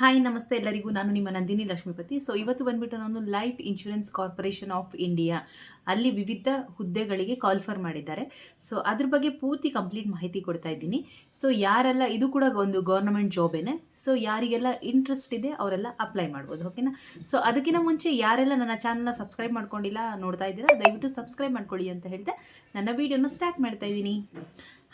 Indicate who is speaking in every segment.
Speaker 1: Hi ನಮಸ್ತೆ ಎಲ್ಲರಿಗೂ. ನಾನು ನಿಮ್ಮ ನಂದಿನಿ ಲಕ್ಷ್ಮೀಪತಿ. ಸೊ ಇವತ್ತು ಬಂದ್ಬಿಟ್ಟು ನಾನು life insurance corporation of India ಅಲ್ಲಿ ವಿವಿಧ ಹುದ್ದೆಗಳಿಗೆ ಕಾಲ್ಫರ್ ಮಾಡಿದ್ದಾರೆ. ಸೊ ಅದ್ರ ಬಗ್ಗೆ ಪೂರ್ತಿ ಕಂಪ್ಲೀಟ್ ಮಾಹಿತಿ ಕೊಡ್ತಾ ಇದ್ದೀನಿ. ಸೊ ಯಾರೆಲ್ಲ, ಇದು ಕೂಡ ಒಂದು ಗೌರ್ನಮೆಂಟ್ ಜಾಬೇನೆ ಸೊ ಯಾರಿಗೆಲ್ಲ ಇಂಟ್ರೆಸ್ಟ್ ಇದೆ, ಅವರೆಲ್ಲ ಅಪ್ಲೈ ಮಾಡ್ಬೋದು ಓಕೆನಾ ಸೊ ಅದಕ್ಕಿಂತ ಮುಂಚೆ ಯಾರೆಲ್ಲ ನನ್ನ ಚಾನಲ್ನ ಸಬ್ಸ್ಕ್ರೈಬ್ ಮಾಡ್ಕೊಂಡಿಲ್ಲ ನೋಡ್ತಾ ಇದ್ದೀರಾ, ದಯವಿಟ್ಟು ಸಬ್ಸ್ಕ್ರೈಬ್ ಮಾಡ್ಕೊಳ್ಳಿ ಅಂತ ಹೇಳ್ತಾ ನನ್ನ ವೀಡಿಯೋನ ಸ್ಟಾರ್ಟ್ ಮಾಡ್ತಾ ಇದ್ದೀನಿ.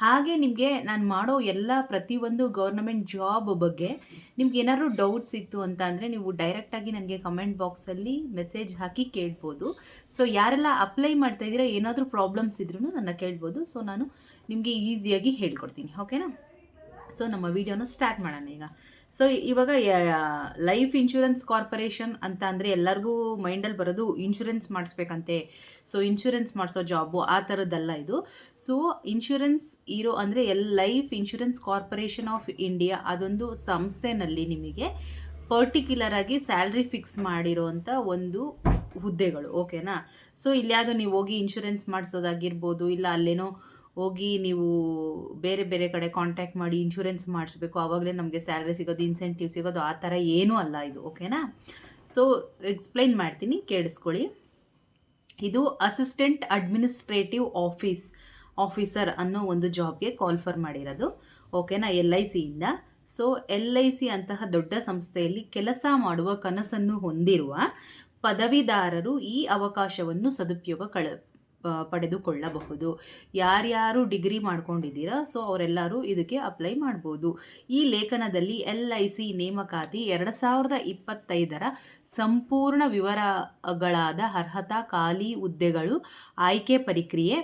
Speaker 1: ಹಾಗೆ ನಿಮಗೆ ನಾನು ಮಾಡೋ ಎಲ್ಲ ಪ್ರತಿಯೊಂದು ಗೌರ್ನಮೆಂಟ್ ಜಾಬ್ ಬಗ್ಗೆ ನಿಮ್ಗೆ ಏನಾದರೂ ಡೌಟ್ಸ್ ಇತ್ತು ಅಂತ ಅಂದರೆ ನೀವು ಡೈರೆಕ್ಟಾಗಿ ನನಗೆ ಕಮೆಂಟ್ ಬಾಕ್ಸಲ್ಲಿ ಮೆಸೇಜ್ ಹಾಕಿ ಕೇಳ್ಬೋದು. ಸೊ ಯಾರೆಲ್ಲ ಅಪ್ಲೈ ಮಾಡ್ತಾ ಇದ್ದೀರಾ, ಏನಾದರೂ ಪ್ರಾಬ್ಲಮ್ಸ್ ಇದ್ರೂ ನನ್ನ ಕೇಳ್ಬೋದು. ಸೊ ನಾನು ನಿಮಗೆ ಈಸಿಯಾಗಿ ಹೇಳ್ಕೊಡ್ತೀನಿ. ಓಕೆನಾ ಸೊ ನಮ್ಮ ವಿಡಿಯೋನ ಸ್ಟಾರ್ಟ್ ಮಾಡೋಣ ಈಗ. ಸೊ ಇವಾಗ ಲೈಫ್ ಇನ್ಶೂರೆನ್ಸ್ ಕಾರ್ಪೊರೇಷನ್ ಅಂತ ಅಂದರೆ ಎಲ್ಲರಿಗೂ ಮೈಂಡಲ್ಲಿ ಬರೋದು ಇನ್ಶೂರೆನ್ಸ್ ಮಾಡಿಸ್ಬೇಕಂತೆ. ಸೊ ಇನ್ಶೂರೆನ್ಸ್ ಮಾಡಿಸೋ ಜಾಬು ಆ ಥರದ್ದಲ್ಲ ಇದು. ಸೊ ಇನ್ಶೂರೆನ್ಸ್ ಇರೋ ಅಂದರೆ L life insurance corporation of India ಅದೊಂದು ಸಂಸ್ಥೆನಲ್ಲಿ ನಿಮಗೆ ಪರ್ಟಿಕ್ಯುಲರ್ ಆಗಿ ಸ್ಯಾಲ್ರಿ ಫಿಕ್ಸ್ ಮಾಡಿರೋವಂಥ ಒಂದು ಹುದ್ದೆಗಳು ಓಕೆನಾ ಸೊ ಇಲ್ಲಾವುದು ನೀವು ಹೋಗಿ ಇನ್ಶೂರೆನ್ಸ್ ಮಾಡಿಸೋದಾಗಿರ್ಬೋದು, ಇಲ್ಲ ಅಲ್ಲೇನೋ ಹೋಗಿ ನೀವು ಬೇರೆ ಬೇರೆ ಕಡೆ ಕಾಂಟ್ಯಾಕ್ಟ್ ಮಾಡಿ ಇನ್ಶೂರೆನ್ಸ್ ಮಾಡಿಸ್ಬೇಕು. ಆವಾಗಲೇ ನಮಗೆ ಸ್ಯಾಲ್ರಿ ಸಿಗೋದು ಇನ್ಸೆಂಟಿವ್ ಸಿಗೋದು, ಆ ಥರ ಏನೂ ಅಲ್ಲ ಇದು ಓಕೆನಾ ಸೊ ಎಕ್ಸ್ಪ್ಲೈನ್ ಮಾಡ್ತೀನಿ, ಕೇಳಿಸ್ಕೊಳ್ಳಿ. ಇದು ಅಸಿಸ್ಟೆಂಟ್ ಅಡ್ಮಿನಿಸ್ಟ್ರೇಟಿವ್ ಆಫೀಸ್ ಆಫೀಸರ್ ಅನ್ನೋ ಒಂದು ಜಾಬ್ಗೆ ಕಾಲ್ಫರ್ ಮಾಡಿರೋದು ಓಕೆನಾ ಎಲ್ ಐ ಸಿಯಿಂದ ಸೊ ಎಲ್ ಐ ಸಿ ಅಂತಹ ದೊಡ್ಡ ಸಂಸ್ಥೆಯಲ್ಲಿ ಕೆಲಸ ಮಾಡುವ ಕನಸನ್ನು ಹೊಂದಿರುವ ಪದವಿದಾರರು ಈ ಅವಕಾಶವನ್ನು ಸದುಪಯೋಗ ಕಳ ಪಡೆದುಕೊಳ್ಳಬಹುದು. ಯಾರ್ಯಾರು ಡಿಗ್ರಿ ಮಾಡ್ಕೊಂಡಿದ್ದೀರಾ, ಸೊ ಅವರೆಲ್ಲರೂ ಇದಕ್ಕೆ ಅಪ್ಲೈ ಮಾಡ್ಬೋದು. ಈ ಲೇಖನದಲ್ಲಿ ಎಲ್ ಐ ಸಿ ನೇಮಕಾತಿ ಎರಡು ಸಾವಿರದ ಇಪ್ಪತ್ತೈದರ ಸಂಪೂರ್ಣ ವಿವರಗಳಾದ ಅರ್ಹತಾ ಖಾಲಿ ಹುದ್ದೆಗಳು, ಆಯ್ಕೆ ಪ್ರಕ್ರಿಯೆ,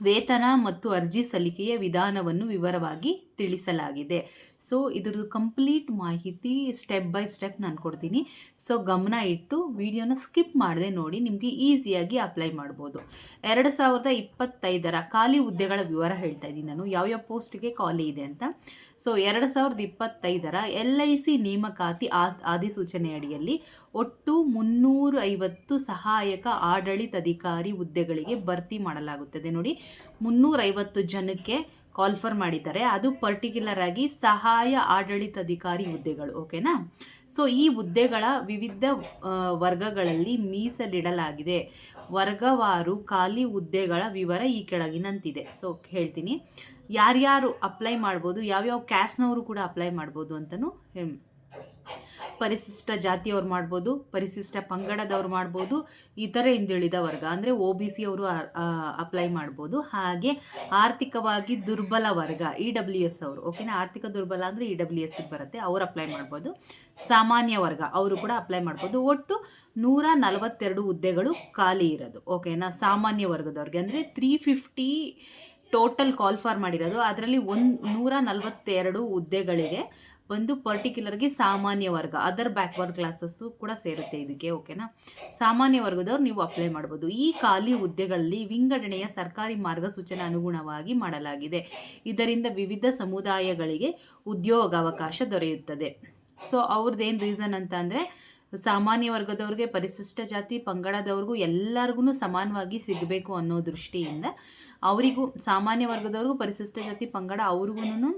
Speaker 1: ವೇತನ ಮತ್ತು ಅರ್ಜಿ ಸಲ್ಲಿಕೆಯ ವಿಧಾನವನ್ನು ವಿವರವಾಗಿ ತಿಳಿಸಲಾಗಿದೆ. ಸೊ ಇದ್ರದ್ದು ಕಂಪ್ಲೀಟ್ ಮಾಹಿತಿ ಸ್ಟೆಪ್ ಬೈ ಸ್ಟೆಪ್ ನಾನು ಕೊಡ್ತೀನಿ. ಸೊ ಗಮನ ಇಟ್ಟು ವಿಡಿಯೋನ ಸ್ಕಿಪ್ ಮಾಡದೆ ನೋಡಿ ನಿಮಗೆ ಈಸಿಯಾಗಿ ಅಪ್ಲೈ ಮಾಡ್ಬೋದು. ಎರಡು ಸಾವಿರದ ಇಪ್ಪತ್ತೈದರ ಖಾಲಿ ಹುದ್ದೆಗಳ ವಿವರ ಹೇಳ್ತಾ ಇದ್ದೀನಿ ನಾನು. ಯಾವ್ಯಾವ ಪೋಸ್ಟ್ಗೆ ಖಾಲಿ ಇದೆ ಅಂತ. ಸೊ ಎರಡು ಸಾವಿರದ ಇಪ್ಪತ್ತೈದರ ಎಲ್ ಐ ಸಿ ನೇಮಕಾತಿ ಆ ಅಧಿಸೂಚನೆ ಅಡಿಯಲ್ಲಿ ಒಟ್ಟು ಮುನ್ನೂರ ಐವತ್ತು ಸಹಾಯಕ ಆಡಳಿತಾಧಿಕಾರಿ ಹುದ್ದೆಗಳಿಗೆ ಭರ್ತಿ ಮಾಡಲಾಗುತ್ತದೆ. ನೋಡಿ, ಮುನ್ನೂರೈವತ್ತು ಜನಕ್ಕೆ ಕಾಲ್ಫರ್ ಮಾಡಿದ್ದಾರೆ. ಅದು ಪರ್ಟಿಕ್ಯುಲರ್ ಆಗಿ ಸಹಾಯ ಆಡಳಿತಾಧಿಕಾರಿ ಹುದ್ದೆಗಳು, ಓಕೆನಾ? ಸೊ, ಈ ಹುದ್ದೆಗಳ ವಿವಿಧ ವರ್ಗಗಳಲ್ಲಿ ಮೀಸಲಿಡಲಾಗಿದೆ. ವರ್ಗವಾರು ಖಾಲಿ ಹುದ್ದೆಗಳ ವಿವರ ಈ ಕೆಳಗಿನಂತಿದೆ. ಸೊ, ಹೇಳ್ತೀನಿ. ಯಾರ್ಯಾರು ಅಪ್ಲೈ ಮಾಡ್ಬೋದು, ಯಾವ್ಯಾವ ಕ್ಯಾಸ್ನವರು ಕೂಡ ಅಪ್ಲೈ ಮಾಡ್ಬೋದು ಅಂತಲೂ ಪರಿಶಿಷ್ಟ ಜಾತಿಯವ್ರು ಮಾಡ್ಬೋದು, ಪರಿಶಿಷ್ಟ ಪಂಗಡದವ್ರು ಮಾಡ್ಬೋದು, ಇತರ ಹಿಂದುಳಿದ ವರ್ಗ. ಅಂದರೆ ಒ ಬಿ ಸಿ ಅವರು ಅಪ್ಲೈ ಮಾಡ್ಬೋದು. ಹಾಗೆ ಆರ್ಥಿಕವಾಗಿ ದುರ್ಬಲ ವರ್ಗ ಇ ಡಬ್ಲ್ಯೂ ಎಸ್ ಅವರು. ಓಕೆನಾ ಆರ್ಥಿಕ ದುರ್ಬಲ ಅಂದರೆ ಇ ಡಬ್ಲ್ಯೂ ಎಸ್ಗೆ ಬರುತ್ತೆ, ಅವರು ಅಪ್ಲೈ ಮಾಡ್ಬೋದು. ಸಾಮಾನ್ಯ ವರ್ಗ, ಅವರು ಕೂಡ ಅಪ್ಲೈ ಮಾಡ್ಬೋದು. ಒಟ್ಟು ನೂರ ನಲವತ್ತೆರಡು ಹುದ್ದೆಗಳು ಖಾಲಿ ಇರೋದು. ಓಕೆನಾ ಸಾಮಾನ್ಯ ವರ್ಗದವ್ರಿಗೆ. ಅಂದರೆ three fifty total call for ಮಾಡಿರೋದು. ಅದರಲ್ಲಿ ಒಂದು, ನೂರ ನಲವತ್ತೆರಡು ಹುದ್ದೆಗಳಿಗೆ ಒಂದು ಪರ್ಟಿಕ್ಯುಲರ್ಗೆ ಸಾಮಾನ್ಯ ವರ್ಗ ಅದರ್ ಬ್ಯಾಕ್ವರ್ಡ್ ಕ್ಲಾಸಸ್ಸು ಕೂಡ ಸೇರುತ್ತೆ ಇದಕ್ಕೆ ಓಕೆನಾ ಸಾಮಾನ್ಯ ವರ್ಗದವ್ರು ನೀವು ಅಪ್ಲೈ ಮಾಡ್ಬೋದು. ಈ ಖಾಲಿ ಹುದ್ದೆಗಳಲ್ಲಿ ವಿಂಗಡಣೆಯ ಸರ್ಕಾರಿ ಮಾರ್ಗಸೂಚನೆ ಅನುಗುಣವಾಗಿ ಮಾಡಲಾಗಿದೆ. ಇದರಿಂದ ವಿವಿಧ ಸಮುದಾಯಗಳಿಗೆ ಉದ್ಯೋಗಾವಕಾಶ ದೊರೆಯುತ್ತದೆ. ಸೊ ಅವ್ರದ್ದೇನು ರೀಸನ್ ಅಂತ ಅಂದರೆ, ಸಾಮಾನ್ಯ ವರ್ಗದವ್ರಿಗೆ, ಪರಿಶಿಷ್ಟ ಜಾತಿ, ಪಂಗಡದವ್ರಿಗೂ ಎಲ್ಲರಿಗೂ ಸಮಾನವಾಗಿ ಸಿಗಬೇಕು ಅನ್ನೋ ದೃಷ್ಟಿಯಿಂದ, ಅವರಿಗೂ, ಸಾಮಾನ್ಯ ವರ್ಗದವ್ರಿಗೂ ಪರಿಶಿಷ್ಟ ಜಾತಿ, ಪಂಗಡ ಅವ್ರಿಗೂ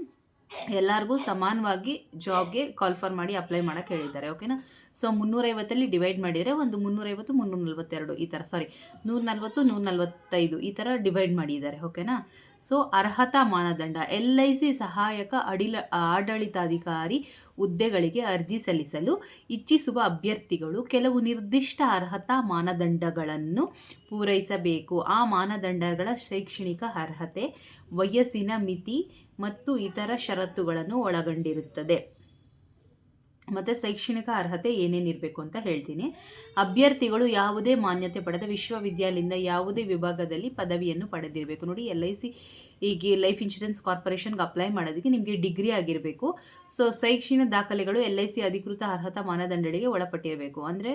Speaker 1: ಎಲ್ಲರಿಗೂ ಸಮಾನವಾಗಿ ಜಾಬ್ಗೆ ಕಾಲ್ಫರ್ ಮಾಡಿ ಅಪ್ಲೈ ಮಾಡೋಕ್ಕೆ ಹೇಳಿದ್ದಾರೆ ಓಕೆನಾ ಸೊ ಮುನ್ನೂರೈವತ್ತಲ್ಲಿ ಡಿವೈಡ್ ಮಾಡಿದರೆ ಒಂದು ಮುನ್ನೂರೈವತ್ತು ಮುನ್ನೂರ ನಲ್ವತ್ತೆರಡು ಈ ಥರ ಸಾರಿ ನೂರ ನಲ್ವತ್ತು ನೂರ ನಲ್ವತ್ತೈದು ಈ ಥರ ಡಿವೈಡ್ ಮಾಡಿದ್ದಾರೆ ಓಕೆನಾ ಸೊ ಅರ್ಹತಾ ಮಾನದಂಡ ಎಲ್ ಐ ಸಿ ಸಹಾಯಕ ಅಡಿಲ, ಆಡಳಿತಾಧಿಕಾರಿ ಹುದ್ದೆಗಳಿಗೆ ಅರ್ಜಿ ಸಲ್ಲಿಸಲು ಇಚ್ಛಿಸುವ ಅಭ್ಯರ್ಥಿಗಳು ಕೆಲವು ನಿರ್ದಿಷ್ಟ ಅರ್ಹತಾ ಮಾನದಂಡಗಳನ್ನು ಪೂರೈಸಬೇಕು. ಆ ಮಾನದಂಡಗಳ ಶೈಕ್ಷಣಿಕ ಅರ್ಹತೆ, ವಯಸ್ಸಿನ ಮಿತಿ ಮತ್ತು ಇತರ ಷರತ್ತುಗಳನ್ನು ಒಳಗೊಂಡಿರುತ್ತದೆ. ಮತ್ತು ಶೈಕ್ಷಣಿಕ ಅರ್ಹತೆ ಏನೇನಿರಬೇಕು ಅಂತ ಹೇಳ್ತೀನಿ. ಅಭ್ಯರ್ಥಿಗಳು ಯಾವುದೇ ಮಾನ್ಯತೆ ಪಡೆದ ವಿಶ್ವವಿದ್ಯಾಲಯದಿಂದ ಯಾವುದೇ ವಿಭಾಗದಲ್ಲಿ ಪದವಿಯನ್ನು ಪಡೆದಿರಬೇಕು. ನೋಡಿ, ಎಲ್ ಐ ಸಿ ಈಗ ಲೈಫ್ ಇನ್ಶೂರೆನ್ಸ್ ಕಾರ್ಪೊರೇಷನ್ಗೆ ಅಪ್ಲೈ ಮಾಡೋದಕ್ಕೆ ನಿಮಗೆ ಡಿಗ್ರಿ ಆಗಿರಬೇಕು. ಸೊ, ಶೈಕ್ಷಣಿಕ ದಾಖಲೆಗಳು ಎಲ್ ಐ ಸಿ ಅಧಿಕೃತ ಅರ್ಹತಾ ಮಾನದಂಡಗಳಿಗೆ ಒಳಪಟ್ಟಿರಬೇಕು. ಅಂದರೆ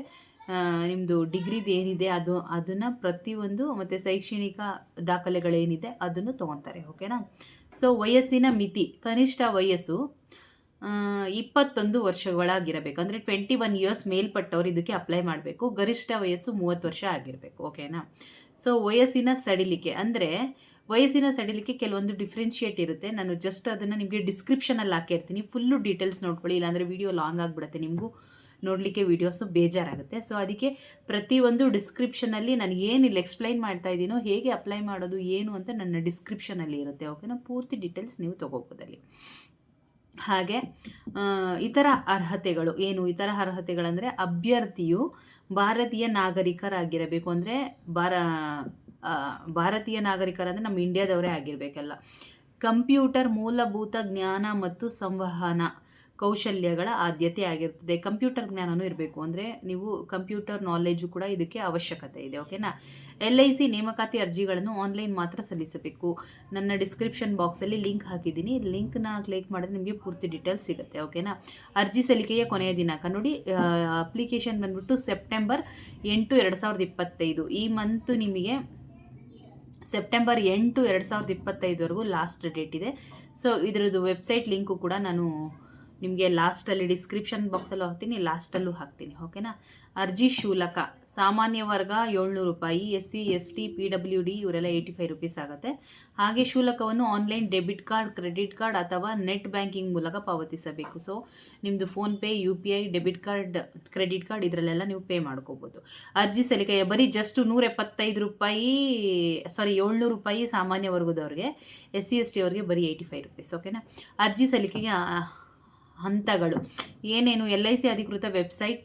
Speaker 1: ನಿಮ್ಮದು ಡಿಗ್ರಿದು ಏನಿದೆ, ಅದು, ಅದನ್ನು ಪ್ರತಿಯೊಂದು ಮತ್ತು ಶೈಕ್ಷಣಿಕ ದಾಖಲೆಗಳೇನಿದೆ, ಅದನ್ನು ತೊಗೊತಾರೆ. ಓಕೆನಾ? ಸೊ, ವಯಸ್ಸಿನ ಮಿತಿ, ಕನಿಷ್ಠ ವಯಸ್ಸು ಇಪ್ಪತ್ತೊಂದು ವರ್ಷಗಳಾಗಿರಬೇಕು. ಅಂದರೆ ಟ್ವೆಂಟಿ ಒನ್ ಇಯರ್ಸ್ ಮೇಲ್ಪಟ್ಟವ್ರು ಇದಕ್ಕೆ ಅಪ್ಲೈ ಮಾಡಬೇಕು. ಗರಿಷ್ಠ ವಯಸ್ಸು ಮೂವತ್ತು ವರ್ಷ ಆಗಿರಬೇಕು. ಓಕೆನಾ ಸೊ ವಯಸ್ಸಿನ ಸಡಿಲಿಕೆ. ಅಂದರೆ, ವಯಸ್ಸಿನ ಸಡಿಲಿಕೆ ಕೆಲವೊಂದು ಡಿಫ್ರೆನ್ಷಿಯೇಟ್ ಇರುತ್ತೆ. ನಾನು ಜಸ್ಟ್ ಅದನ್ನು ನಿಮಗೆ ಡಿಸ್ಕ್ರಿಪ್ಷನಲ್ಲಿ ಹಾಕಿರ್ತೀನಿ. ಫುಲ್ಲು ಡೀಟೇಲ್ಸ್ ನೋಡ್ಕೊಳ್ಳಿ. ಇಲ್ಲಾಂದರೆ ವಿಡಿಯೋ ಲಾಂಗ್ ಆಗಿಬಿಡುತ್ತೆ. ನಿಮಗೂ ನೋಡಲಿಕ್ಕೆ ವೀಡಿಯೋಸು ಬೇಜಾರಾಗುತ್ತೆ. ಸೊ ಅದಕ್ಕೆ ಪ್ರತಿಯೊಂದು ಡಿಸ್ಕ್ರಿಪ್ಷನಲ್ಲಿ ನಾನು ಏನಿಲ್ಲ ಎಕ್ಸ್ಪ್ಲೈನ್ ಮಾಡ್ತಾ ಇದ್ದೀನೋ, ಹೇಗೆ ಅಪ್ಲೈ ಮಾಡೋದು, ಏನು ಅಂತ ನನ್ನ ಡಿಸ್ಕ್ರಿಪ್ಷನಲ್ಲಿ ಇರುತ್ತೆ. ಓಕೆನಾ ಪೂರ್ತಿ ಡೀಟೇಲ್ಸ್ ನೀವು ತೊಗೋಬೋದಲ್ಲಿ. ಹಾಗೆ ಇತರ ಅರ್ಹತೆಗಳು ಏನು? ಇತರ ಅರ್ಹತೆಗಳಂದರೆ ಅಭ್ಯರ್ಥಿಯು ಭಾರತೀಯ ನಾಗರಿಕರಾಗಿರಬೇಕು ಅಂದರೆ ಭಾರ ಭಾರತೀಯ ನಾಗರಿಕರಂದರೆ ನಮ್ಮ ಇಂಡಿಯಾದವರೇ ಆಗಿರಬೇಕಲ್ಲ. ಕಂಪ್ಯೂಟರ್ ಮೂಲಭೂತ ಜ್ಞಾನ ಮತ್ತು ಸಂವಹನ ಕೌಶಲ್ಯಗಳ ಆದ್ಯತೆ ಆಗಿರ್ತದೆ. ಕಂಪ್ಯೂಟರ್ ಜ್ಞಾನನೂ ಇರಬೇಕು. ಅಂದರೆ ನೀವು ಕಂಪ್ಯೂಟರ್ ನಾಲೆಜು ಕೂಡ ಇದಕ್ಕೆ ಅವಶ್ಯಕತೆ ಇದೆ ಓಕೆನಾ ಎಲ್ ಐ ಸಿ ನೇಮಕಾತಿ ಅರ್ಜಿಗಳನ್ನು ಆನ್ಲೈನ್ ಮಾತ್ರ ಸಲ್ಲಿಸಬೇಕು. ನನ್ನ ಡಿಸ್ಕ್ರಿಪ್ಷನ್ ಬಾಕ್ಸಲ್ಲಿ ಲಿಂಕ್ ಹಾಕಿದ್ದೀನಿ. ಲಿಂಕ್ನ ಕ್ಲಿಕ್ ಮಾಡಿದ್ರೆ ನಿಮಗೆ ಪೂರ್ತಿ ಡೀಟೇಲ್ಸ್ ಸಿಗುತ್ತೆ ಓಕೆನಾ ಅರ್ಜಿ ಸಲ್ಲಿಕೆಯ ಕೊನೆಯ ದಿನಾಂಕ. ನೋಡಿ ಅಪ್ಲಿಕೇಶನ್ ಬಂದ್ಬಿಟ್ಟು ಸೆಪ್ಟೆಂಬರ್ ಎಂಟು ಎರಡು ಸಾವಿರದ ಇಪ್ಪತ್ತೈದು. ಈ ಮಂತು ನಿಮಗೆ ಸೆಪ್ಟೆಂಬರ್ ಎಂಟು ಎರಡು ಸಾವಿರದ ಇಪ್ಪತ್ತೈದುವರೆಗೂ ಲಾಸ್ಟ್ ಡೇಟ್ ಇದೆ. ಸೊ ಇದರದ್ದು ವೆಬ್ಸೈಟ್ ಲಿಂಕು ಕೂಡ ನಾನು ನಿಮಗೆ ಲಾಸ್ಟಲ್ಲಿ ಡಿಸ್ಕ್ರಿಪ್ಷನ್ ಬಾಕ್ಸಲ್ಲೂ ಹಾಕ್ತೀನಿ, ಲಾಸ್ಟಲ್ಲೂ ಹಾಕ್ತೀನಿ, ಓಕೆನಾ? ಅರ್ಜಿ ಶುಲ್ಕ, ಸಾಮಾನ್ಯ ವರ್ಗ ಏಳ್ನೂರು ರೂಪಾಯಿ S C S T P W D, ಇವರೆಲ್ಲ ಏಯ್ಟಿ ಫೈವ್ ರುಪೀಸ್ ಆಗುತ್ತೆ. ಹಾಗೆ ಶುಲ್ಕವನ್ನು online debit card, credit card ಅಥವಾ ನೆಟ್ ಬ್ಯಾಂಕಿಂಗ್ ಮೂಲಕ ಪಾವತಿಸಬೇಕು. ಸೊ ನಿಮ್ಮದು PhonePe, U P I, debit card, credit card ಇದರಲ್ಲೆಲ್ಲ ನೀವು ಪೇ ಮಾಡ್ಕೋಬೋದು. ಅರ್ಜಿ ಸಲ್ಲಿಕೆಯ ಬರೀ ಜಸ್ಟ್ ನೂರ ಎಪ್ಪತ್ತೈದು ರೂಪಾಯಿ ಸಾರಿ ಏಳ್ನೂರು ರೂಪಾಯಿ ಸಾಮಾನ್ಯ ವರ್ಗದವ್ರಿಗೆ ಎಸ್ ಸಿ ಎಸ್ ಟಿ ಅವ್ರಿಗೆ ಬರೀ ಏಯ್ಟಿ ಫೈವ್ ರುಪೀಸ್, ಓಕೆನಾ? ಅರ್ಜಿ ಸಲ್ಲಿಕೆಗೆ ಹಂತಗಳು. ಏನೇನು ಎಲ್ ಐ ಸಿ ಅಧಿಕೃತ ವೆಬ್ಸೈಟ್?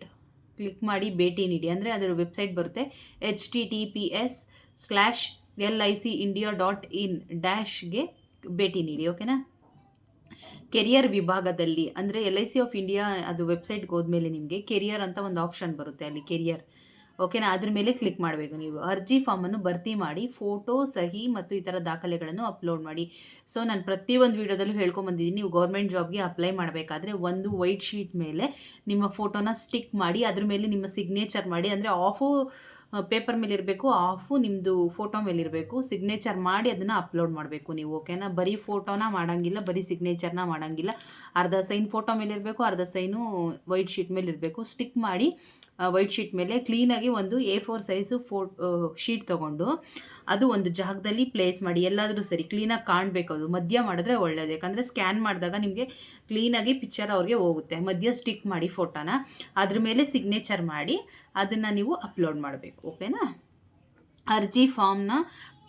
Speaker 1: ಕ್ಲಿಕ್ ಮಾಡಿ ಭೇಟಿ ನೀಡಿ. ಅಂದರೆ ಅದರ ವೆಬ್ಸೈಟ್ ಬರುತ್ತೆ H T T P S slash L I C India dot in ಡ್ಯಾಶ್ಗೆ ಭೇಟಿ ನೀಡಿ, ಓಕೆನಾ? ಕೆರಿಯರ್ ವಿಭಾಗದಲ್ಲಿ, ಅಂದರೆ L I C of India ಅದು ವೆಬ್ಸೈಟ್ಗೆ ಹೋದ್ಮೇಲೆ ನಿಮಗೆ ಕೆರಿಯರ್ ಅಂತ ಒಂದು ಆಪ್ಷನ್ ಬರುತ್ತೆ ಅಲ್ಲಿ, ಕೆರಿಯರ್. ಓಕೆನಾ ಅದ್ರ ಮೇಲೆ ಕ್ಲಿಕ್ ಮಾಡಬೇಕು ನೀವು. ಅರ್ಜಿ ಫಾರ್ಮನ್ನು ಭರ್ತಿ ಮಾಡಿ ಫೋಟೋ ಸಹಿ ಮತ್ತು ಇತರ ದಾಖಲೆಗಳನ್ನು ಅಪ್ಲೋಡ್ ಮಾಡಿ. ಸೊ ನಾನು ಪ್ರತಿಯೊಂದು ವೀಡಿಯೋದಲ್ಲೂ ಹೇಳ್ಕೊಂಬಂದಿದ್ದೀನಿ ನೀವು ಗೌರ್ಮೆಂಟ್ ಜಾಬ್ಗೆ ಅಪ್ಲೈ ಮಾಡಬೇಕಾದ್ರೆ ಒಂದು ವೈಟ್ ಶೀಟ್ ಮೇಲೆ ನಿಮ್ಮ ಫೋಟೋನ ಸ್ಟಿಕ್ ಮಾಡಿ, ಅದ್ರ ಮೇಲೆ ನಿಮ್ಮ ಸಿಗ್ನೇಚರ್ ಮಾಡಿ, ಅಂದರೆ ಆಫು ಪೇಪರ್ ಮೇಲೆ ಇರಬೇಕು ಆಫು ನಿಮ್ಮದು ಫೋಟೋ ಮೇಲೆ ಇರಬೇಕು ಸಿಗ್ನೇಚರ್ ಮಾಡಿ ಅದನ್ನು ಅಪ್ಲೋಡ್ ಮಾಡಬೇಕು ನೀವು ಓಕೆನಾ ಬರೀ ಫೋಟೋನ ಮಾಡೋಂಗಿಲ್ಲ, ಬರೀ ಸಿಗ್ನೇಚರ್ನ ಮಾಡೋಂಗಿಲ್ಲ. ಅರ್ಧ ಸೈನ್ ಫೋಟೋ ಮೇಲೆ ಇರಬೇಕು, ಅರ್ಧ ಸೈನು ವೈಟ್ ಶೀಟ್ ಮೇಲೆ ಇರಬೇಕು. ಸ್ಟಿಕ್ ಮಾಡಿ ವೈಟ್ ಶೀಟ್ ಮೇಲೆ ಕ್ಲೀನಾಗಿ ಒಂದು A four size four sheet ತೊಗೊಂಡು ಅದು ಒಂದು ಜಾಗದಲ್ಲಿ ಪ್ಲೇಸ್ ಮಾಡಿ. ಎಲ್ಲಾದರೂ ಸರಿ ಕ್ಲೀನಾಗಿ ಕಾಣಬೇಕು ಅದು. ಮಧ್ಯ ಮಾಡಿದ್ರೆ ಒಳ್ಳೆಯದು ಯಾಕಂದರೆ ಸ್ಕ್ಯಾನ್ ಮಾಡಿದಾಗ ನಿಮಗೆ ಕ್ಲೀನಾಗಿ ಪಿಕ್ಚರ್ ಅವ್ರಿಗೆ ಹೋಗುತ್ತೆ. ಮಧ್ಯ ಸ್ಟಿಕ್ ಮಾಡಿ ಫೋಟೋನ ಅದ್ರ ಮೇಲೆ ಸಿಗ್ನೇಚರ್ ಮಾಡಿ ಅದನ್ನು ನೀವು ಅಪ್ಲೋಡ್ ಮಾಡಬೇಕು. ಓಕೆನಾ ಅರ್ಜಿ ಫಾರ್ಮ್ನ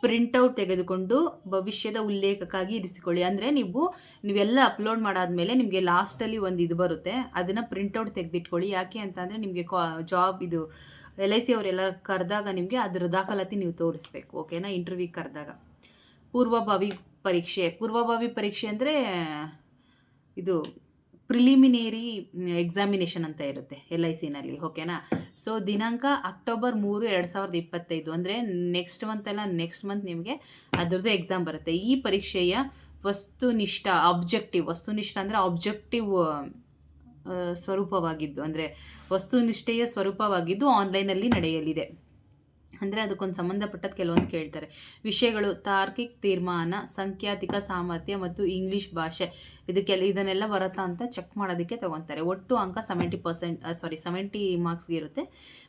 Speaker 1: ಪ್ರಿಂಟೌಟ್ ತೆಗೆದುಕೊಂಡು ಭವಿಷ್ಯದ ಉಲ್ಲೇಖಕ್ಕಾಗಿ ಇರಿಸಿಕೊಳ್ಳಿ. ಅಂದರೆ ನೀವು, ನೀವೆಲ್ಲ ಅಪ್ಲೋಡ್ ಮಾಡಾದ್ಮೇಲೆ ನಿಮಗೆ ಲಾಸ್ಟಲ್ಲಿ ಒಂದು ಇದು ಬರುತ್ತೆ. ಅದನ್ನು ಪ್ರಿಂಟೌಟ್ ತೆಗೆದಿಟ್ಕೊಳ್ಳಿ. ಯಾಕೆ ಅಂತಂದರೆ ನಿಮಗೆ ಕಾ ಜಾಬ್ ಇದು ಎಲ್ ಐ ಸಿ ಅವರೆಲ್ಲ ಕರೆದಾಗ ನಿಮಗೆ ಅದರ ದಾಖಲಾತಿ ನೀವು ತೋರಿಸ್ಬೇಕು. ಓಕೆನಾ ಇಂಟರ್ವ್ಯೂ ಕರೆದಾಗ. ಪೂರ್ವಭಾವಿ ಪರೀಕ್ಷೆ. ಪೂರ್ವಭಾವಿ ಪರೀಕ್ಷೆ ಅಂದರೆ ಇದು ಪ್ರಿಲಿಮಿನೇರಿ ಎಕ್ಸಾಮಿನೇಷನ್ ಅಂತ ಇರುತ್ತೆ ಎಲ್ ಐ ಸಿನಲ್ಲಿ ಓಕೆನಾ ಸೊ ದಿನಾಂಕ ಅಕ್ಟೋಬರ್ ಮೂರು, ಎರಡು ಸಾವಿರದ ಇಪ್ಪತ್ತೈದು, ಅಂದರೆ ನೆಕ್ಸ್ಟ್ ಮಂತೆಲ್ಲ ನೆಕ್ಸ್ಟ್ ಮಂತ್ ನಿಮಗೆ ಅದ್ರದ್ದು ಎಕ್ಸಾಮ್ ಬರುತ್ತೆ. ಈ ಪರೀಕ್ಷೆಯ ವಸ್ತುನಿಷ್ಠ ಆಬ್ಜೆಕ್ಟಿವ್ ವಸ್ತುನಿಷ್ಠ ಅಂದರೆ ಆಬ್ಜೆಕ್ಟಿವ್ ಸ್ವರೂಪವಾಗಿದ್ದು, ಅಂದರೆ ವಸ್ತುನಿಷ್ಠೆಯ ಸ್ವರೂಪವಾಗಿದ್ದು ಆನ್ಲೈನಲ್ಲಿ ನಡೆಯಲಿದೆ. ಅಂದರೆ ಅದಕ್ಕೊಂದು ಸಂಬಂಧಪಟ್ಟದ ಕೆಲವೊಂದು ಕೇಳ್ತಾರೆ. ವಿಷಯಗಳು, ತಾರ್ಕಿಕ ತೀರ್ಮಾನ, ಸಂಖ್ಯಾತಿಕ ಸಾಮರ್ಥ್ಯ ಮತ್ತು ಇಂಗ್ಲೀಷ್ ಭಾಷೆ ಇದಕ್ಕೆಲ್ಲ, ಇದನ್ನೆಲ್ಲ ಬರುತ್ತಾ ಅಂತ ಚೆಕ್ ಮಾಡೋದಕ್ಕೆ ತಗೊತಾರೆ. ಒಟ್ಟು ಅಂಕ ಸೆವೆಂಟಿ ಪರ್ಸೆಂಟ್ ಸಾರಿ ಸೆವೆಂಟಿ ಮಾರ್ಕ್ಸ್ಗೆ ಇರುತ್ತೆ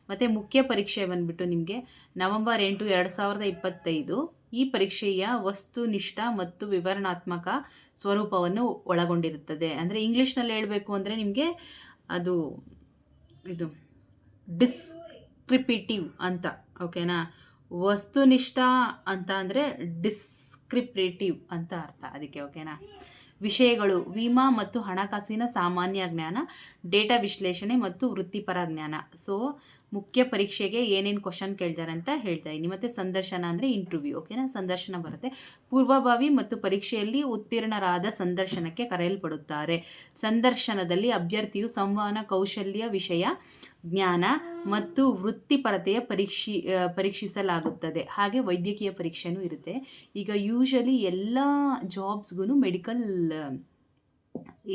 Speaker 1: ಮತ್ತು ಮುಖ್ಯ ಪರೀಕ್ಷೆ ಬಂದುಬಿಟ್ಟು ನಿಮಗೆ ನವೆಂಬರ್ ಎಂಟು ಎರಡು ಸಾವಿರದ ಇಪ್ಪತ್ತೈದು ಈ ಪರೀಕ್ಷೆಯ ವಸ್ತುನಿಷ್ಠ ಮತ್ತು ವಿವರಣಾತ್ಮಕ ಸ್ವರೂಪವನ್ನು ಒಳಗೊಂಡಿರುತ್ತದೆ. ಅಂದರೆ ಇಂಗ್ಲೀಷ್ನಲ್ಲಿ ಹೇಳಬೇಕು ಅಂದರೆ ನಿಮಗೆ ಅದು ಇದು ಡಿಸ್ಕ್ರಿಪಿಟಿವ್ ಅಂತ ಓಕೆನಾ ವಸ್ತುನಿಷ್ಠ ಅಂತ ಅಂದರೆ ಡಿಸ್ಕ್ರಿಪ್ರೇಟಿವ್ ಅಂತ ಅರ್ಥ ಅದಕ್ಕೆ ಓಕೆನಾ ವಿಷಯಗಳು, ವಿಮಾ ಮತ್ತು ಹಣಕಾಸಿನ ಸಾಮಾನ್ಯ ಜ್ಞಾನ, ಡೇಟಾ ವಿಶ್ಲೇಷಣೆ ಮತ್ತು ವೃತ್ತಿಪರ ಜ್ಞಾನ. ಸೊ ಮುಖ್ಯ ಪರೀಕ್ಷೆಗೆ ಏನೇನು ಕ್ವಶನ್ ಕೇಳ್ತಾರೆ ಅಂತ ಹೇಳ್ತಾ ಇದ್ದೀನಿ. ಮತ್ತು ಸಂದರ್ಶನ ಅಂದರೆ ಇಂಟರ್ವ್ಯೂ ಓಕೆನಾ ಸಂದರ್ಶನ ಬರುತ್ತೆ. ಪೂರ್ವಭಾವಿ ಮತ್ತು ಪರೀಕ್ಷೆಯಲ್ಲಿ ಉತ್ತೀರ್ಣರಾದ ಸಂದರ್ಶನಕ್ಕೆ ಕರೆಯಲ್ಪಡುತ್ತಾರೆ. ಸಂದರ್ಶನದಲ್ಲಿ ಅಭ್ಯರ್ಥಿಯು ಸಂವಹನ ಕೌಶಲ್ಯ ವಿಷಯ ಜ್ಞಾನ ಮತ್ತು ವೃತ್ತಿಪರತೆಯ ಪರೀಕ್ಷಿ ಪರೀಕ್ಷಿಸಲಾಗುತ್ತದೆ. ಹಾಗೆ ವೈದ್ಯಕೀಯ ಪರೀಕ್ಷೆನೂ ಇರುತ್ತೆ. ಈಗ ಯೂಶಲಿ ಎಲ್ಲ ಜಾಬ್ಸ್ಗೂ ಮೆಡಿಕಲ್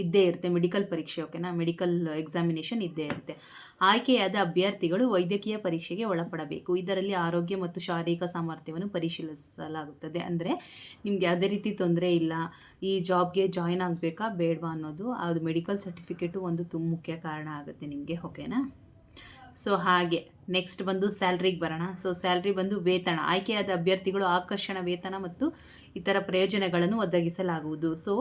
Speaker 1: ಇದ್ದೇ ಇರುತ್ತೆ. ಮೆಡಿಕಲ್ ಪರೀಕ್ಷೆ ಓಕೆನಾ ಮೆಡಿಕಲ್ ಎಕ್ಸಾಮಿನೇಷನ್ ಇದ್ದೇ ಇರುತ್ತೆ. ಆಯ್ಕೆಯಾದ ಅಭ್ಯರ್ಥಿಗಳು ವೈದ್ಯಕೀಯ ಪರೀಕ್ಷೆಗೆ ಒಳಪಡಬೇಕು. ಇದರಲ್ಲಿ ಆರೋಗ್ಯ ಮತ್ತು ಶಾರೀರಿಕ ಸಾಮರ್ಥ್ಯವನ್ನು ಪರಿಶೀಲಿಸಲಾಗುತ್ತದೆ. ಅಂದರೆ ನಿಮ್ಗೆ ಯಾವುದೇ ರೀತಿ ತೊಂದರೆ ಇಲ್ಲ. ಈ ಜಾಬ್ಗೆ ಜಾಯ್ನ್ ಆಗಬೇಕಾ? ಬೇಡವಾ ಅನ್ನೋದು. ಅದು ಮೆಡಿಕಲ್ ಸರ್ಟಿಫಿಕೇಟು ಒಂದು ತುಂಬ ಮುಖ್ಯ ಕಾರಣ ಆಗುತ್ತೆ ನಿಮಗೆ ಓಕೆನಾ ಸೊ ಹಾಗೆ. ನೆಕ್ಸ್ಟ್ ಬಂದು ಸ್ಯಾಲ್ರಿಗೆ ಬರೋಣ. ಸೊ ಸ್ಯಾಲ್ರಿ ಬಂದು ವೇತನ. ಆಯ್ಕೆಯಾದ ಅಭ್ಯರ್ಥಿಗಳು ಆಕರ್ಷಣ, ವೇತನ ಮತ್ತು ಇತರ ಪ್ರಯೋಜನಗಳನ್ನು ಒದಗಿಸಲಾಗುವುದು. ಸೊ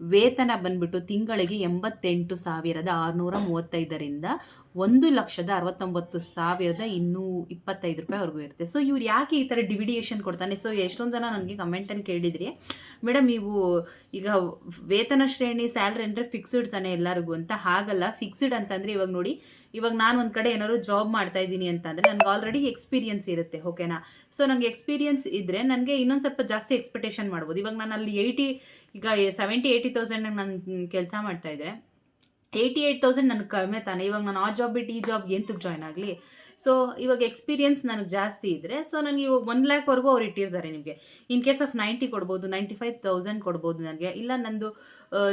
Speaker 1: ವೇತನ ಬಂದ್ಬಿಟ್ಟು ತಿಂಗಳಿಗೆ ಎಂಬತ್ತೆಂಟು ಸಾವಿರದ ಆರುನೂರ ಮೂವತ್ತೈದರಿಂದ ಒಂದು ಲಕ್ಷದ ಅರವತ್ತೊಂಬತ್ತು ಸಾವಿರದ ಇನ್ನೂ ಇಪ್ಪತ್ತೈದು ರೂಪಾಯಿವರೆಗೂ ಇರುತ್ತೆ. ಸೊ ಇವ್ರು ಯಾಕೆ ಈ ಥರ ಡಿವಿಡಿಯೇಷನ್ ಕೊಡ್ತಾನೆ? ಸೊ ಎಷ್ಟೊಂದು ಜನ ನನಗೆ ಕಮೆಂಟಲ್ಲಿ ಕೇಳಿದ್ರಿ ಮೇಡಮ್ ನೀವು ಈಗ ವೇತನ ಶ್ರೇಣಿ ಸ್ಯಾಲ್ರಿ ಅಂದರೆ ಫಿಕ್ಸ್ಡ್ ತಾನೆ ಎಲ್ಲರಿಗೂ? ಅಂತ. ಹಾಗಲ್ಲ. ಫಿಕ್ಸ್ಡ್ ಅಂತಂದರೆ ಇವಾಗ ನೋಡಿ, ಇವಾಗ ನಾನು ಒಂದು ಕಡೆ ಏನಾದ್ರು ಜಾಬ್ ಮಾಡ್ತಾ ಇದ್ದೀನಿ ಅಂತಂದರೆ ನನಗೆ ಆಲ್ರೆಡಿ ಎಕ್ಸ್ಪೀರಿಯನ್ಸ್ ಇರುತ್ತೆ ಓಕೆನಾ ಸೊ ನನಗೆ ಎಕ್ಸ್ಪೀರಿಯನ್ಸ್ ಇದ್ದರೆ ನನಗೆ ಇನ್ನೊಂದು ಸ್ವಲ್ಪ ಜಾಸ್ತಿ ಎಕ್ಸ್ಪೆಕ್ಟೇಷನ್ ಮಾಡ್ಬೋದು. ಇವಾಗ ನಾನು ಅಲ್ಲಿ ಏಯ್ಟಿ ಈಗ ಸೆವೆಂಟಿ ಏಯ್ಟಿ ತೌಸಂಡ್ ನಾನು ಕೆಲಸ ಮಾಡ್ತಾ ಇದ್ದೆ ಏಯ್ಟಿ ಏಯ್ಟ್ ತೌಸಂಡ್ ನನಗೆ ಕಡಿಮೆ ತಾನೆ. ಇವಾಗ ನಾನು ಆ ಜಾಬ್ ಬಿಟ್ಟು ಈ ಜಾಬ್ ಎಂತಕ್ಕೆ ಜಾಯ್ನ್ ಆಗಲಿ? ಸೊ ಇವಾಗ ಎಕ್ಸ್ಪೀರಿಯನ್ಸ್ ನನಗೆ ಜಾಸ್ತಿ ಇದ್ದರೆ ಸೊ ನನಗೆ ಇವಾಗ ಒನ್ ಲ್ಯಾಕ್ವರೆಗೂ ಅವ್ರು ಇಟ್ಟಿರ್ತಾರೆ ನಿಮಗೆ. ಇನ್ ಕೇಸ್ ಆಫ್ ನೈಂಟಿ ಕೊಡ್ಬೋದು ನೈಂಟಿ ಫೈವ್ ತೌಸಂಡ್ ಕೊಡ್ಬೋದು ನನಗೆ. ಇಲ್ಲ ನಂದು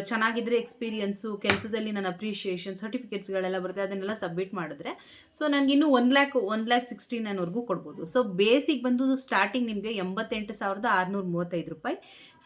Speaker 1: ಚೆನ್ನಾಗಿದ್ದರೆ ಎಕ್ಸ್ಪೀರಿಯನ್ಸು ಕೆಲಸದಲ್ಲಿ ನನ್ನ ಅಪ್ರಿಷಿಯೇಷನ್ ಸರ್ಟಿಫಿಕೇಟ್ಸ್ಗಳೆಲ್ಲ ಬರುತ್ತೆ, ಅದನ್ನೆಲ್ಲ ಸಬ್ಮಿಟ್ ಮಾಡಿದ್ರೆ ಸೊ ನನಗೆ ಇನ್ನೂ one lakh one lakh sixty ನೈನ್ವರೆಗೂ ಕೊಡ್ಬೋದು. ಸೊ ಬೇಸಿಕ್ ಬಂದು ಸ್ಟಾರ್ಟಿಂಗ್ ನಿಮಗೆ ಎಂಬತ್ತೆಂಟು ಸಾವಿರದ ಆರುನೂರ ಮೂವತ್ತೈದು ರೂಪಾಯಿ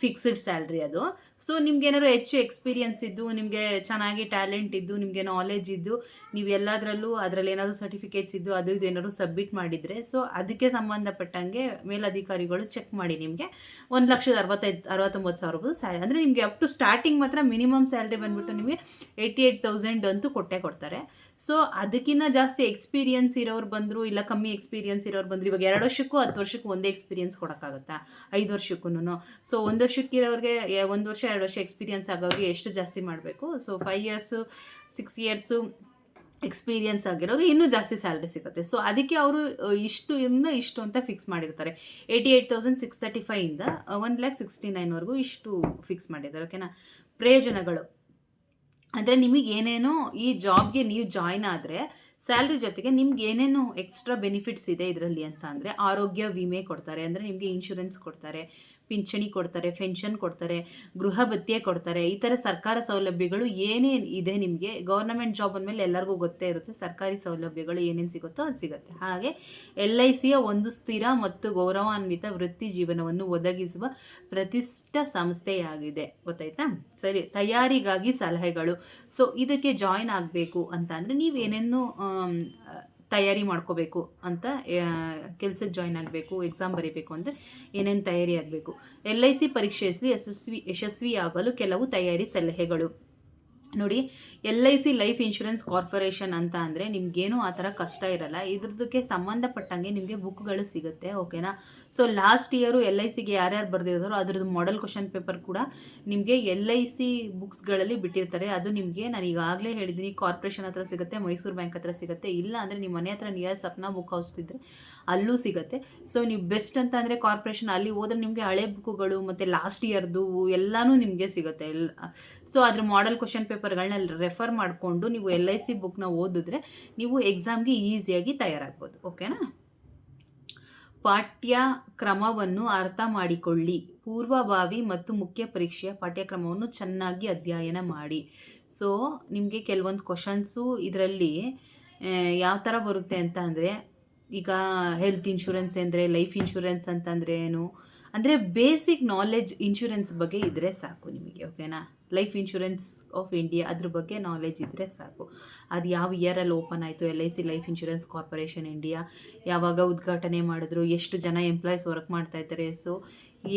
Speaker 1: ಫಿಕ್ಸ್ಡ್ ಸ್ಯಾಲ್ರಿ ಅದು. ಸೊ ನಿಮ್ಗೆ ಏನಾದ್ರು ಹೆಚ್ಚು ಎಕ್ಸ್ಪೀರಿಯನ್ಸ್ ಇದ್ದು, ನಿಮಗೆ ಚೆನ್ನಾಗಿ ಟ್ಯಾಲೆಂಟ್ ಇದ್ದು, ನಿಮಗೆ ನಾಲೆಜ್ ಇದ್ದು, ನೀವು ಎಲ್ಲದರಲ್ಲೂ ಅದರಲ್ಲಿ ಏನಾದರೂ ಸರ್ಟಿಫಿಕೇಟ್ಸ್ ಇದ್ದು, ಅದು ಇದು ಏನಾದ್ರು ಸಬ್ಮಿಟ್ ಮಾಡಿದರೆ ಸೊ ಅದಕ್ಕೆ ಸಂಬಂಧಪಟ್ಟಂಗೆ ಮೇಲಧಿಕಾರಿಗಳು ಚೆಕ್ ಮಾಡಿ ನಿಮಗೆ. ಒಂದು ಲಕ್ಷದ ಅರವತ್ತೈದು, ಅರವತ್ತೊಂಬತ್ತು ಸಾವಿರ ರೂಪಾಯಿ ಅಂದರೆ ನಿಮಗೆ ಅಪ್ ಟು ಸ್ಟಾರ್ಟಿಂಗ್ ಮಾತ್ರ ಮಿನಿಮಮ್ ಸ್ಯಾಲ್ರಿ ಬಂದ್ಬಿಟ್ಟು ನಿಮಗೆ ಏಯ್ಟಿ ಏಯ್ಟ್ ತೌಸಂಡ್ ಅಂತೂ ಕೊಟ್ಟೇ ಕೊಡ್ತಾರೆ. ಸೊ ಅದಕ್ಕಿಂತ ಜಾಸ್ತಿ ಎಕ್ಸ್ಪೀರಿಯನ್ಸ್ ಇರೋರು ಬಂದರು, ಇಲ್ಲ ಕಮ್ಮಿ ಎಕ್ಸ್ಪೀರಿಯನ್ಸ್ ಇರೋರು ಬಂದರು, ಇವಾಗ ಎರಡು ವರ್ಷಕ್ಕೂ, ಹತ್ತು ವರ್ಷಕ್ಕೂ ಒಂದೇ ಎಕ್ಸ್ಪೀರಿಯನ್ಸ್ ಕೊಡೋಕ್ಕಾಗತ್ತಾ? ಐದು ವರ್ಷಕ್ಕೂ ಸೊ ಒಂದು ವರ್ಷಕ್ಕಿರೋರಿಗೆ ಒಂದು ವರ್ಷ, ಎರಡು ವರ್ಷ ಎಕ್ಸ್ಪೀರಿಯನ್ಸ್ ಆಗೋರಿಗೆ ಎಷ್ಟು ಜಾಸ್ತಿ ಮಾಡಬೇಕು? So five years six years experience ಆಗಿರೋರು ಇನ್ನೂ ಜಾಸ್ತಿ ಸ್ಯಾಲ್ರಿ ಸಿಗುತ್ತೆ. ಸೊ ಅದಕ್ಕೆ ಅವರು ಇಷ್ಟು ಇಂದ ಇಷ್ಟು ಅಂತ ಫಿಕ್ಸ್ ಮಾಡಿರ್ತಾರೆ. Eighty eight thousand six thirty ಫೈವಿಂದ one lakh sixty ನೈನ್ವರೆಗೂ ಇಷ್ಟು ಫಿಕ್ಸ್ ಮಾಡಿದ್ದಾರೆ ಓಕೆನಾ ಪ್ರಯೋಜನಗಳು. ಅಂದರೆ ನಿಮಗೆ ಏನೇನೋ ಈ ಜಾಬ್ಗೆ ನೀವು ಜಾಯ್ನ್ ಆದರೆ ಸ್ಯಾಲ್ರಿ ಜೊತೆಗೆ ನಿಮ್ಗೆ ಏನೇನು ಎಕ್ಸ್ಟ್ರಾ ಬೆನಿಫಿಟ್ಸ್ ಇದೆ ಇದರಲ್ಲಿ ಅಂತ ಅಂದರೆ, ಆರೋಗ್ಯ ವಿಮೆ ಕೊಡ್ತಾರೆ, ಅಂದರೆ ನಿಮಗೆ ಇನ್ಶೂರೆನ್ಸ್ ಕೊಡ್ತಾರೆ ಪಿಂಚಣಿ ಕೊಡ್ತಾರೆ, ಪೆನ್ಷನ್ ಕೊಡ್ತಾರೆ, ಗೃಹ ಭತ್ಯೆ ಕೊಡ್ತಾರೆ, ಈ ಥರ ಸರ್ಕಾರ ಸೌಲಭ್ಯಗಳು ಏನೇನು ಇದೆ ನಿಮಗೆ? ಗೌರ್ನಮೆಂಟ್ ಜಾಬ್ ಅಂದಮೇಲೆ ಎಲ್ಲರಿಗೂ ಗೊತ್ತೇ ಇರುತ್ತೆ ಸರ್ಕಾರಿ ಸೌಲಭ್ಯಗಳು ಏನೇನು ಸಿಗುತ್ತೋ ಅದು ಸಿಗುತ್ತೆ. ಹಾಗೆ ಎಲ್ ಐ ಸಿಯ ಒಂದು ಸ್ಥಿರ ಮತ್ತು ಗೌರವಾನ್ವಿತ ವೃತ್ತಿ ಜೀವನವನ್ನು ಒದಗಿಸುವ ಪ್ರತಿಷ್ಠ ಸಂಸ್ಥೆಯಾಗಿದೆ. ಗೊತ್ತಾಯ್ತಾ? ಸರಿ, ತಯಾರಿಗಾಗಿ ಸಲಹೆಗಳು. ಸೊ ಇದಕ್ಕೆ ಜಾಯಿನ್ ಆಗಬೇಕು ಅಂತ ಅಂದರೆ ನೀವೇನೇನು ತಯಾರಿ ಮಾಡ್ಕೋಬೇಕು ಅಂತ ಕೆಲಸಕ್ಕೆ ಜಾಯ್ನ್ ಆಗಬೇಕು ಎಕ್ಸಾಮ್ ಬರೀಬೇಕು ಅಂದರೆ ಏನೇನು ತಯಾರಿ ಆಗಬೇಕು. ಎಲ್ ಐ ಸಿ ಪರೀಕ್ಷೆಯಲ್ಲಿ ಯಶಸ್ವಿ, ಯಶಸ್ವಿಯಾಗಲು ಕೆಲವು ತಯಾರಿ ಸಲಹೆಗಳು. ನೋಡಿ L I C life insurance corporation ಅಂತ ಅಂದರೆ ನಿಮ್ಗೇನು ಆ ಥರ ಕಷ್ಟ ಇರಲ್ಲ. ಇದ್ರದಕ್ಕೆ ಸಂಬಂಧಪಟ್ಟಂಗೆ ನಿಮಗೆ ಬುಕ್ಗಳು ಸಿಗುತ್ತೆ ಓಕೆನಾ so last year L I ಸಿಗೆ ಯಾರ್ಯಾರು ಬರೆದಿರೋರು ಅದ್ರದ್ದು ಮಾಡೆಲ್ ಕ್ವಶನ್ ಪೇಪರ್ ಕೂಡ ನಿಮಗೆ ಎಲ್ ಐ ಸಿ ಬುಕ್ಸ್ಗಳಲ್ಲಿ ಬಿಟ್ಟಿರ್ತಾರೆ. ಅದು ನಿಮಗೆ ನಾನು ಈಗಾಗಲೇ ಹೇಳಿದ್ದೀನಿ ಕಾರ್ಪೊರೇಷನ್ ಹತ್ರ ಸಿಗುತ್ತೆ ಮೈಸೂರು ಬ್ಯಾಂಕ್ ಹತ್ರ ಸಿಗುತ್ತೆ. ಇಲ್ಲ ಅಂದರೆ ನಿಮ್ಮ ಮನೆ ಹತ್ರ ನಿಯರ್ ಸಪ್ನಾ ಬುಕ್ ಹೌಸ್ ಇದ್ದರೆ ಅಲ್ಲೂ ಸಿಗುತ್ತೆ. ಸೊ ನೀವು ಬೆಸ್ಟ್ ಅಂತ ಅಂದರೆ ಕಾರ್ಪೊರೇಷನ್ ಅಲ್ಲಿ ಹೋದ್ರೆ ನಿಮಗೆ ಹಳೆ ಬುಕ್ಗಳು ಮತ್ತು ಲಾಸ್ಟ್ ಇಯರ್ದು ಎಲ್ಲನೂ ನಿಮಗೆ ಸಿಗುತ್ತೆ. ಎಲ್ಲ ಸೊ ಅದ್ರ ಮಾಡೆಲ್ ಕ್ವಶನ್ ಪೇಪರ್ಗಳನ್ನ ರೆಫರ್ ಮಾಡಿಕೊಂಡು ನೀವು ಎಲ್ ಐ ಸಿ ಬುಕ್ನ ಓದಿದ್ರೆ ನೀವು ಎಕ್ಸಾಮ್ಗೆ ಈಸಿಯಾಗಿ ತಯಾರಾಗ್ಬೋದು, ಓಕೆನಾ? ಪಾಠ್ಯ ಕ್ರಮವನ್ನು ಅರ್ಥ ಮಾಡಿಕೊಳ್ಳಿ, ಪೂರ್ವಭಾವಿ ಮತ್ತು ಮುಖ್ಯ ಪರೀಕ್ಷೆಯ ಪಾಠ್ಯಕ್ರಮವನ್ನು ಚೆನ್ನಾಗಿ ಅಧ್ಯಯನ ಮಾಡಿ. ಸೊ ನಿಮಗೆ ಕೆಲವೊಂದು ಕ್ವಶನ್ಸು ಇದರಲ್ಲಿ ಯಾವ ಥರ ಬರುತ್ತೆ ಅಂತ ಅಂದರೆ, ಈಗ ಹೆಲ್ತ್ ಇನ್ಶೂರೆನ್ಸ್ ಅಂದರೆ ಲೈಫ್ ಇನ್ಶೂರೆನ್ಸ್ ಅಂತಂದರೆ ಏನು? ಅಂದರೆ ಬೇಸಿಕ್ ನಾಲೆಜ್ ಇನ್ಶೂರೆನ್ಸ್ ಬಗ್ಗೆ ಇದ್ದರೆ ಸಾಕು ನಿಮಗೆ, ಓಕೆನಾ? ಲೈಫ್ ಇನ್ಶೂರೆನ್ಸ್ ಆಫ್ ಇಂಡಿಯಾ ಅದ್ರ ಬಗ್ಗೆ ನಾಲೆಜ್ ಇದ್ದರೆ ಸಾಕು. ಅದು ಯಾವ ಇಯರಲ್ಲಿ ಓಪನ್ ಆಯಿತು L I C life insurance corporation India ಯಾವಾಗ ಉದ್ಘಾಟನೆ ಮಾಡಿದ್ರು, ಎಷ್ಟು ಜನ ಎಂಪ್ಲಾಯೀಸ್ ವರ್ಕ್ ಮಾಡ್ತಾ ಇದ್ದಾರೆ ಸೊ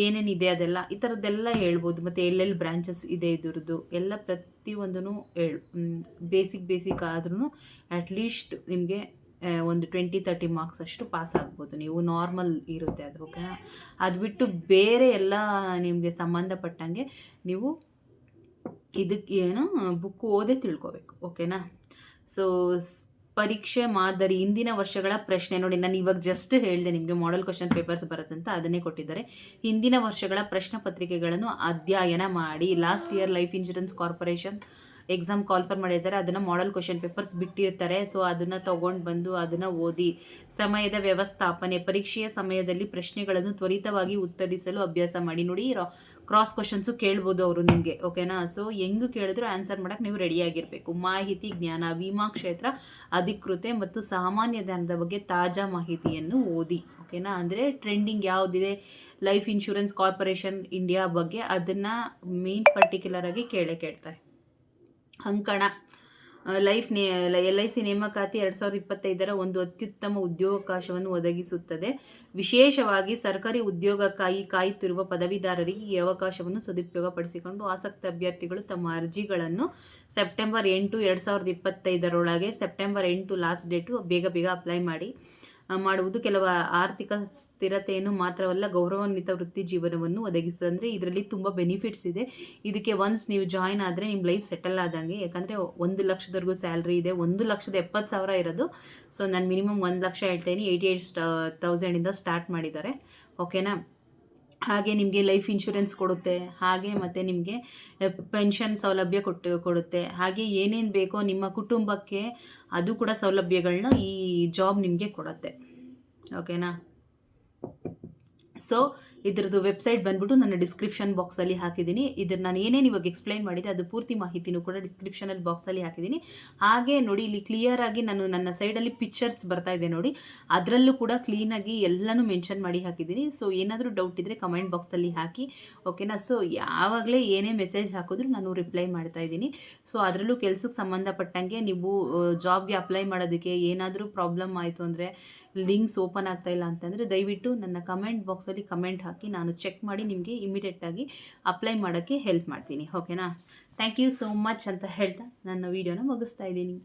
Speaker 1: ಏನೇನಿದೆ ಅದೆಲ್ಲ, ಈ ಥರದ್ದೆಲ್ಲ ಹೇಳ್ಬೋದು. ಮತ್ತು ಎಲ್ಲೆಲ್ಲಿ ಬ್ರಾಂಚಸ್ ಇದೆ ಇದ್ರದ್ದು ಎಲ್ಲ ಪ್ರತಿಯೊಂದೂ ಹೇಳ್. ಬೇಸಿಕ್ ಬೇಸಿಕ್ ಆದ್ರೂ ಅಟ್ಲೀಸ್ಟ್ ನಿಮಗೆ ಒಂದು ಟ್ವೆಂಟಿ ತರ್ಟಿ ಮಾರ್ಕ್ಸ್ ಅಷ್ಟು ಪಾಸ್ ಆಗ್ಬೋದು. ನೀವು ನಾರ್ಮಲ್ ಇರುತ್ತೆ ಅದು ಓಕೆನಾ ಅದು ಬಿಟ್ಟು ಬೇರೆ ಎಲ್ಲ ನಿಮಗೆ ಸಂಬಂಧಪಟ್ಟಂಗೆ ನೀವು ಇದಕ್ಕೆ ಏನು ಬುಕ್ ಓದೇ ತಿಳ್ಕೊಬೇಕು ಓಕೆನಾ ಸೊ, ಪರೀಕ್ಷೆ ಮಾದರಿ, ಹಿಂದಿನ ವರ್ಷಗಳ ಪ್ರಶ್ನೆ ನೋಡಿ, ನಾನು ಇವಾಗ ಜಸ್ಟ್ ಹೇಳಿದೆ ನಿಮಗೆ ಮಾಡೆಲ್ ಕ್ವಶನ್ ಪೇಪರ್ಸ್ ಬರುತ್ತಂತ ಅದನ್ನೇ ಕೊಟ್ಟಿದ್ದಾರೆ. ಹಿಂದಿನ ವರ್ಷಗಳ ಪ್ರಶ್ನೆ ಪತ್ರಿಕೆಗಳನ್ನು ಅಧ್ಯಯನ ಮಾಡಿ last year life insurance corporation exam call for ಮಾಡಿರ್ತಾರೆ, ಅದನ್ನು ಮಾಡಲ್ ಕ್ವಶನ್ ಪೇಪರ್ಸ್ ಬಿಟ್ಟಿರ್ತಾರೆ. ಸೊ ಅದನ್ನು ತೊಗೊಂಡು ಬಂದು ಅದನ್ನು ಓದಿ ಸಮಯದ ವ್ಯವಸ್ಥಾಪನೆ, ಪರೀಕ್ಷೆಯ ಸಮಯದಲ್ಲಿ ಪ್ರಶ್ನೆಗಳನ್ನು ತ್ವರಿತವಾಗಿ ಉತ್ತರಿಸಲು ಅಭ್ಯಾಸ ಮಾಡಿ. ನೋಡಿ ಕ್ರಾಸ್ ಕ್ವಶನ್ಸು ಕೇಳ್ಬೋದು ಅವರು ನಿಮಗೆ ಓಕೆನಾ ಸೊ ಹೆಂಗೆ ಕೇಳಿದ್ರು ಆನ್ಸರ್ ಮಾಡೋಕ್ಕೆ ನೀವು ರೆಡಿಯಾಗಿರಬೇಕು ಮಾಹಿತಿ, ಜ್ಞಾನ, ವಿಮಾ ಕ್ಷೇತ್ರ, ಅಧಿಕೃತೆ ಮತ್ತು ಸಾಮಾನ್ಯ ಜ್ಞಾನದ ಬಗ್ಗೆ ತಾಜಾ ಮಾಹಿತಿಯನ್ನು ಓದಿ ಓಕೆನಾ ಅಂದರೆ ಟ್ರೆಂಡಿಂಗ್ ಯಾವುದಿದೆ? ಲೈಫ್ ಇನ್ಶೂರೆನ್ಸ್ ಕಾರ್ಪೊರೇಷನ್ ಇಂಡಿಯಾ ಬಗ್ಗೆ ಅದನ್ನು ಮೇನ್ ಪರ್ಟಿಕ್ಯುಲರ್ ಆಗಿ ಕೇಳೇ ಕೇಳ್ತಾರೆ. ಅಂಕಣ. ಲೈಫ್ ನೇ ಎಲ್ ಐ ಸಿ ನೇಮಕಾತಿ ಎರಡು ಸಾವಿರದ ಇಪ್ಪತ್ತೈದರ ಒಂದು ಅತ್ಯುತ್ತಮ ಉದ್ಯೋಗಾವಕಾಶವನ್ನು ಒದಗಿಸುತ್ತದೆ. ವಿಶೇಷವಾಗಿ ಸರ್ಕಾರಿ ಉದ್ಯೋಗಕ್ಕಾಗಿ ಕಾಯುತ್ತಿರುವ ಪದವೀಧರರಿಗೆ ಈ ಅವಕಾಶವನ್ನು ಸದುಪಯೋಗಪಡಿಸಿಕೊಂಡು ಆಸಕ್ತ ಅಭ್ಯರ್ಥಿಗಳು ತಮ್ಮ ಅರ್ಜಿಗಳನ್ನು ಸೆಪ್ಟೆಂಬರ್ ಎಂಟು ಎರಡು ಸಾವಿರದ ಇಪ್ಪತ್ತೈದರೊಳಗೆ, ಸೆಪ್ಟೆಂಬರ್ ಎಂಟು ಲಾಸ್ಟ್ ಡೇಟು ಬೇಗ ಬೇಗ ಅಪ್ಲೈ ಮಾಡಿ. ಮಾಡುವುದು ಕೆಲವು ಆರ್ಥಿಕ ಸ್ಥಿರತೆಯನ್ನು ಮಾತ್ರವಲ್ಲ, ಗೌರವಾನ್ವಿತ ವೃತ್ತಿ ಜೀವನವನ್ನು ಒದಗಿಸ್ತದೆ. ಅಂದರೆ ಇದರಲ್ಲಿ ತುಂಬ ಬೆನಿಫಿಟ್ಸ್ ಇದೆ. ಇದಕ್ಕೆ ಒನ್ಸ್ ನೀವು ಜಾಯ್ನ್ ಆದರೆ ನಿಮ್ಮ ಲೈಫ್ ಸೆಟಲ್ ಆದಂಗೆ. ಯಾಕಂದರೆ ಒಂದು ಲಕ್ಷದವರೆಗೂ ಸ್ಯಾಲ್ರಿ ಇದೆ, ಒಂದು ಲಕ್ಷದ ಎಪ್ಪತ್ತು ಸಾವಿರ ಇರೋದು. ಸೊ ನಾನು ಮಿನಿಮಮ್ ಒಂದು ಲಕ್ಷ ಹೇಳ್ತೇನೆ. ಏಯ್ಟಿ ಏಯ್ಟ್ ತೌಸಂಡಿಂದ ಸ್ಟಾರ್ಟ್ ಮಾಡಿದ್ದಾರೆ. ಓಕೆನಾ ಹಾಗೆ ನಿಮಗೆ ಲೈಫ್ ಇನ್ಶೂರೆನ್ಸ್ ಕೊಡುತ್ತೆ, ಹಾಗೆ ಮತ್ತು ನಿಮಗೆ ಪೆನ್ಷನ್ ಸೌಲಭ್ಯ ಕೊಟ್ಟು, ಕೊಡುತ್ತೆ. ಹಾಗೆ ಏನೇನು ಬೇಕೋ ನಿಮ್ಮ ಕುಟುಂಬಕ್ಕೆ ಅದು ಕೂಡ ಸೌಲಭ್ಯಗಳನ್ನ ಈ ಜಾಬ್ ನಿಮಗೆ ಕೊಡುತ್ತೆ. ಓಕೆನಾ ಸೊ ಇದ್ರದ್ದು ವೆಬ್ಸೈಟ್ ಬಂದ್ಬಿಟ್ಟು ನನ್ನ ಡಿಸ್ಕ್ರಿಪ್ಷನ್ ಬಾಕ್ಸಲ್ಲಿ ಹಾಕಿದ್ದೀನಿ. ಇದ್ರ ನಾನು ಏನೇನು ಇವಾಗ ಎಕ್ಸ್ಪ್ಲೈನ್ ಮಾಡಿದೆ, ಅದು ಪೂರ್ತಿ ಮಾಹಿತಿನೂ ಕೂಡ ಡಿಸ್ಕ್ರಿಪ್ಷನಲ್ಲಿ ಬಾಕ್ಸಲ್ಲಿ ಹಾಕಿದ್ದೀನಿ. ಹಾಗೆ ನೋಡಿ, ಇಲ್ಲಿ ಕ್ಲಿಯರಾಗಿ ನಾನು ನನ್ನ ಸೈಡಲ್ಲಿ ಪಿಕ್ಚರ್ಸ್ ಬರ್ತಾ ಇದೆ ನೋಡಿ. ಅದರಲ್ಲೂ ಕೂಡ ಕ್ಲೀನಾಗಿ ಎಲ್ಲನೂ ಮೆನ್ಷನ್ ಮಾಡಿ ಹಾಕಿದ್ದೀನಿ. ಸೊ ಏನಾದರೂ ಡೌಟ್ ಇದ್ದರೆ ಕಮೆಂಟ್ ಬಾಕ್ಸಲ್ಲಿ ಹಾಕಿ ಓಕೆನಾ ಸೊ ಯಾವಾಗಲೇ ಏನೇ ಮೆಸೇಜ್ ಹಾಕಿದ್ರು ನಾನು ರಿಪ್ಲೈ ಮಾಡ್ತಾ ಇದ್ದೀನಿ. ಸೊ ಅದರಲ್ಲೂ ಕೆಲಸಕ್ಕೆ ಸಂಬಂಧಪಟ್ಟಂಗೆ ನೀವು ಜಾಬ್ಗೆ ಅಪ್ಲೈ ಮಾಡೋದಕ್ಕೆ ಏನಾದರೂ ಪ್ರಾಬ್ಲಮ್ ಆಯಿತು ಅಂದರೆ ಲಿಂಕ್ಸ್ ಓಪನ್ ಆಗ್ತಾ ಇಲ್ಲ ಅಂತಂದರೆ ದಯವಿಟ್ಟು ನನ್ನ ಕಮೆಂಟ್ ಬಾಕ್ಸಲ್ಲಿ ಕಮೆಂಟ್ ಹಾಕಿ ನಾನು ಚೆಕ್ ಮಾಡಿ ನಿಮಗೆ ಇಮಿಡಿಯೇಟಾಗಿ ಅಪ್ಲೈ ಮಾಡೋಕ್ಕೆ ಹೆಲ್ಪ್ ಮಾಡ್ತೀನಿ, ಓಕೆನಾ? ಥ್ಯಾಂಕ್ ಯು ಸೋ ಮಚ್ ಅಂತ ಹೇಳ್ತಾ ನನ್ನ ವೀಡಿಯೋನ ಮುಗಿಸ್ತಾ ಇದ್ದೀನಿ.